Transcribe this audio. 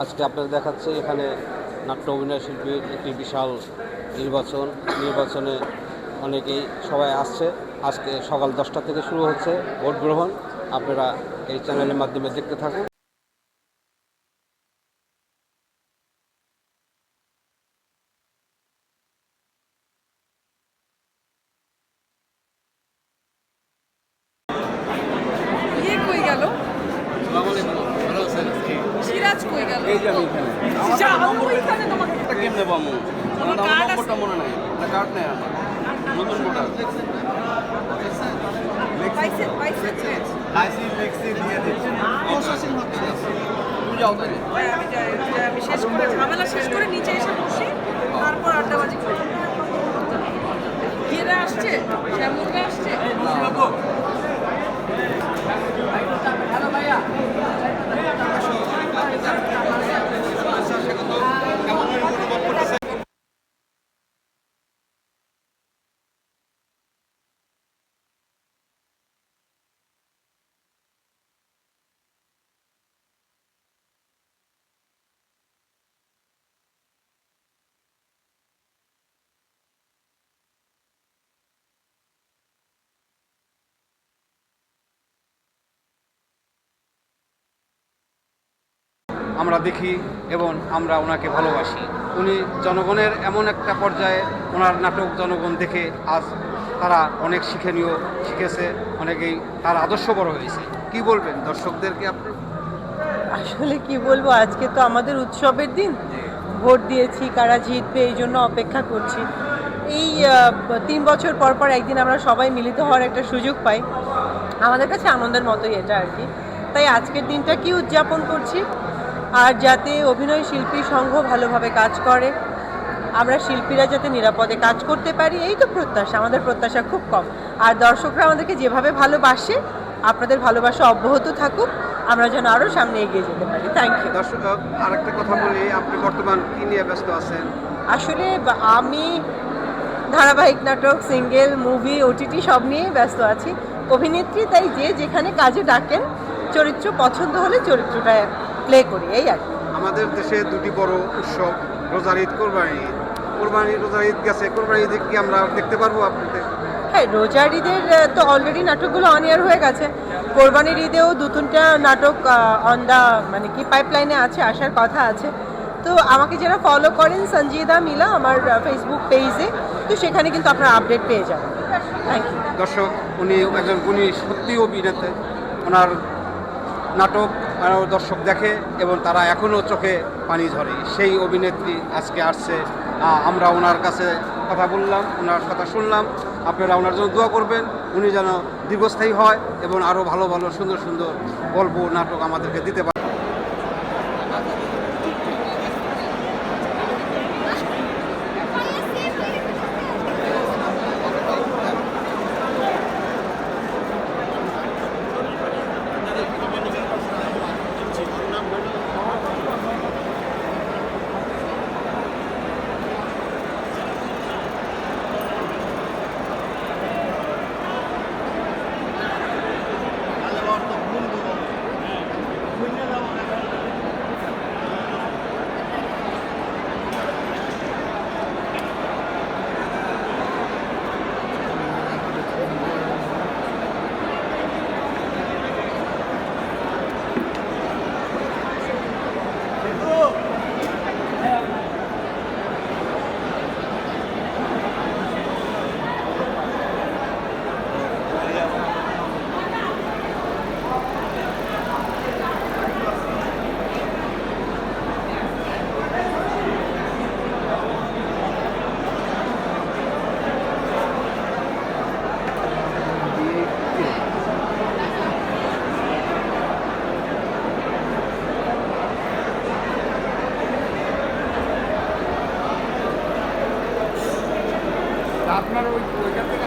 আজকে আপনাদের দেখাচ্ছে এখানে নাট্য অভিনয় শিল্পীর একটি বিশাল নির্বাচন। নির্বাচনে অনেকেই সবাই আসছে। আজকে সকাল দশটা থেকে শুরু হচ্ছে ভোট গ্রহণ আপনারা এই চ্যানেলের মাধ্যমে দেখতে থাকুন ইয়ে কই গেল সিরাজ কই গেল? এই যে আমি এখানে। যাব ওইখানে তোমাকে এটা কেমনে পাবো তোমার আমার কার্ড নম্বরটা মনে নাই। না কার্ড নেই আমার। নতুন ভোটার পাইছে পাইছে আইসি ফ্লেক্সি দিয়ে দিচ্ছি প্রসেসিং হচ্ছে তুমি যাও তাহলে। আমি যাই যাই, আমি শেষ করে ঝামেলা শেষ করে নিচে এসে বসি তারপর আড্ডাবাজি করি। ইয়েরা আসছে? আসছে? আমরা দেখি এবং আমরা ওনাকে ভালোবাসি। উনি জনগণের এমন একটা পর্যায়ে ওনার নাটক জনগণ দেখে আজ তারা অনেক শিক্ষণীয় শিখেছে অনেকেই তার আদর্শ বড় হয়েছে। কি বলবেন দর্শকদেরকে আপনি? আসলে কি বলব আজকে তো আমাদের উৎসবের দিন। ভোট দিয়েছি কারা জিতবে এই জন্য অপেক্ষা করছি। এই তিন বছর পর পর একদিন আমরা সবাই মিলিত হওয়ার একটা সুযোগ পাই। আমাদের কাছে আনন্দের মতোই এটা আর কি। তাই আজকের দিনটা কি উদযাপন করছি? আর যাতে অভিনয় শিল্পী সংঘ ভালোভাবে কাজ করে আমরা শিল্পীরা যাতে নিরাপদে কাজ করতে পারি এই তো প্রত্যাশা আমাদের প্রত্যাশা খুব কম। আর দর্শকরা আমাদেরকে যেভাবে ভালোবাসে আপনাদের ভালোবাসা অব্যাহত থাকুক আমরা যেন আরও সামনে এগিয়ে যেতে পারি। থ্যাংক ইউ দর্শক আরেকটা কথা বলি আপনি বর্তমান কি নিয়ে ব্যস্ত আছেন? আসলে আমি ধারাবাহিক নাটক সিঙ্গেল মুভি ওটিটি সব নিয়েই ব্যস্ত আছি। অভিনেত্রী তাই যে যেখানে কাজে ডাকেন চরিত্র পছন্দ হলে চরিত্রটা প্লে করি এই আর আমাদের দেশে দুটি বড় উৎসব রোজার ঈদ কোরবানি ঈদ। কোরবানি রোজার ঈদ গেছে কোরবানি ঈদে কি আমরা দেখতে পারব আপনাদের? হ্যাঁ রোজার ঈদের তো অলরেডি নাটকগুলো অন ইয়ার হয়ে গেছে। কোরবানির ঈদেও দু তিনটা নাটক অন দ্য মানে কি পাইপলাইনে আছে আসার কথা আছে। তো আমাকে যারা ফলো করেন সঞ্জিদা মিলা আমার ফেসবুক পেজে তো সেখানে কিন্তু আপনারা আপডেট পেয়ে যাবেন। থ্যাংক ইউ দর্শক উনি একজন গুণী সত্যি অভিনেতা। ওনার নাটক আরও দর্শক দেখে এবং তারা এখনও চোখে পানি ধরে সেই অভিনেত্রী আজকে আসছে। আমরা ওনার কাছে কথা বললাম, ওনার কথা শুনলাম। আপনারা ওনার জন্য দোয়া করবেন, উনি যেন দীর্ঘস্থায়ী হয় এবং আরও ভালো ভালো সুন্দর সুন্দর গল্প, নাটক আমাদেরকে দিতে পারেন আপনার ওই ওইখান থেকে